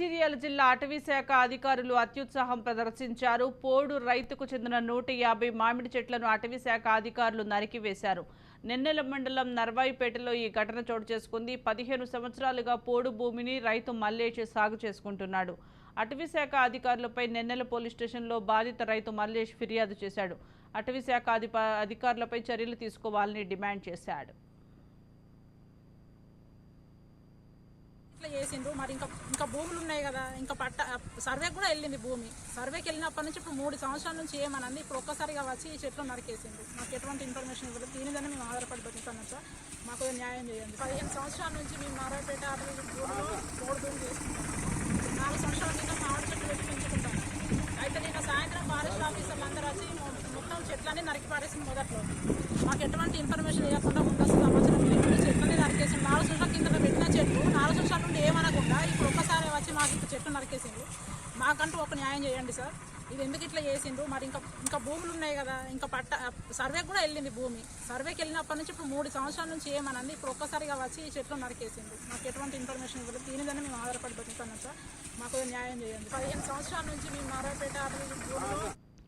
మంచిర్యాల జిల్లా అటవీశాఖ అధికారులు అత్యుత్సాహం ప్రదర్శించారు. పోడు రైతుకు చెందిన నూట యాభై మామిడి చెట్లను అటవీశాఖ అధికారులు నరికివేశారు. నెన్నెల మండలం నర్వాయిపేటలో ఈ ఘటన చోటు చేసుకుంది. పదిహేను సంవత్సరాలుగా పోడు భూమిని రైతు మల్లేష్ సాగు చేసుకుంటున్నాడు. అటవీశాఖ అధికారులపై నెన్నెల పోలీస్ స్టేషన్లో బాధిత రైతు మల్లేష్ ఫిర్యాదు చేశాడు. అటవీశాఖ అధికారులపై చర్యలు తీసుకోవాలని డిమాండ్ చేశాడు. ఇట్లా చేసిండ్రు? మరి ఇంకా ఇంకా భూములు ఉన్నాయి కదా ఇంకా పట్ట సర్వేకి కూడా వెళ్ళింది భూమి. సర్వేకి వెళ్ళినప్పటి నుంచి ఇప్పుడు మూడు సంవత్సరాల నుంచి ఏమనంది? ఇప్పుడు ఒక్కసారిగా వచ్చి ఈ చెట్లు నరికేసింది మాకు ఎటువంటి ఇన్ఫర్మేషన్ ఇవ్వలేదు. దీని మేము ఆధారపడి బతుకుతున్నాం సార్. మాకు న్యాయం చేయండి. పదిహేను సంవత్సరాల నుంచి మేము నారాయణపేట అటవీ భూమిలో భూమి చేసుకుంటాం. నాలుగు సంవత్సరాల క్రితం మామిడి చెట్లు పెట్టి పెంచుకుంటాం. అయితే నిన్న సాయంత్రం ఫారెస్ట్ ఆఫీసర్లు అందరూ వచ్చి మొత్తం చెట్లన్నీ నరికి పారేసింది మొదట్లో. మాకు ఎటువంటి ఇన్ఫర్మేషన్ ఇవ్వకుండా ముందస్తు సమాచారం లేకుండా చెట్లన్నీ నరికేసి నాలుగు సంవత్సరాల కింద పెట్టిన చెట్లు నాలుగు సంవత్సరాల నుండి ఏమనకుండా ఇప్పుడు ఒక్కసారి వచ్చి మాకు ఇప్పుడు చెట్లు నరికేసిండు మాకంటూ ఒక న్యాయం చేయండి సార్. ఇది ఎందుకు ఇట్లా చేసిండ్రు? మరి ఇంకా ఇంకా భూములు ఉన్నాయి కదా. ఇంకా పట్ట సర్వే కూడా వెళ్ళింది భూమి. సర్వేకి వెళ్ళినప్పటి నుంచి ఇప్పుడు మూడు సంవత్సరాల నుంచి ఏమనంది? ఇప్పుడు ఒక్కసారిగా వచ్చి ఈ చెట్లు నరికేసిండు మాకు ఎటువంటి ఇన్ఫర్మేషన్ ఇవ్వలేదు. దీనిదని మేము ఆధారపడి బతుకుతున్నాం సార్. మాకు న్యాయం చేయండి. పదిహేను సంవత్సరాల నుంచి మేము నారాయణపేట అటవీ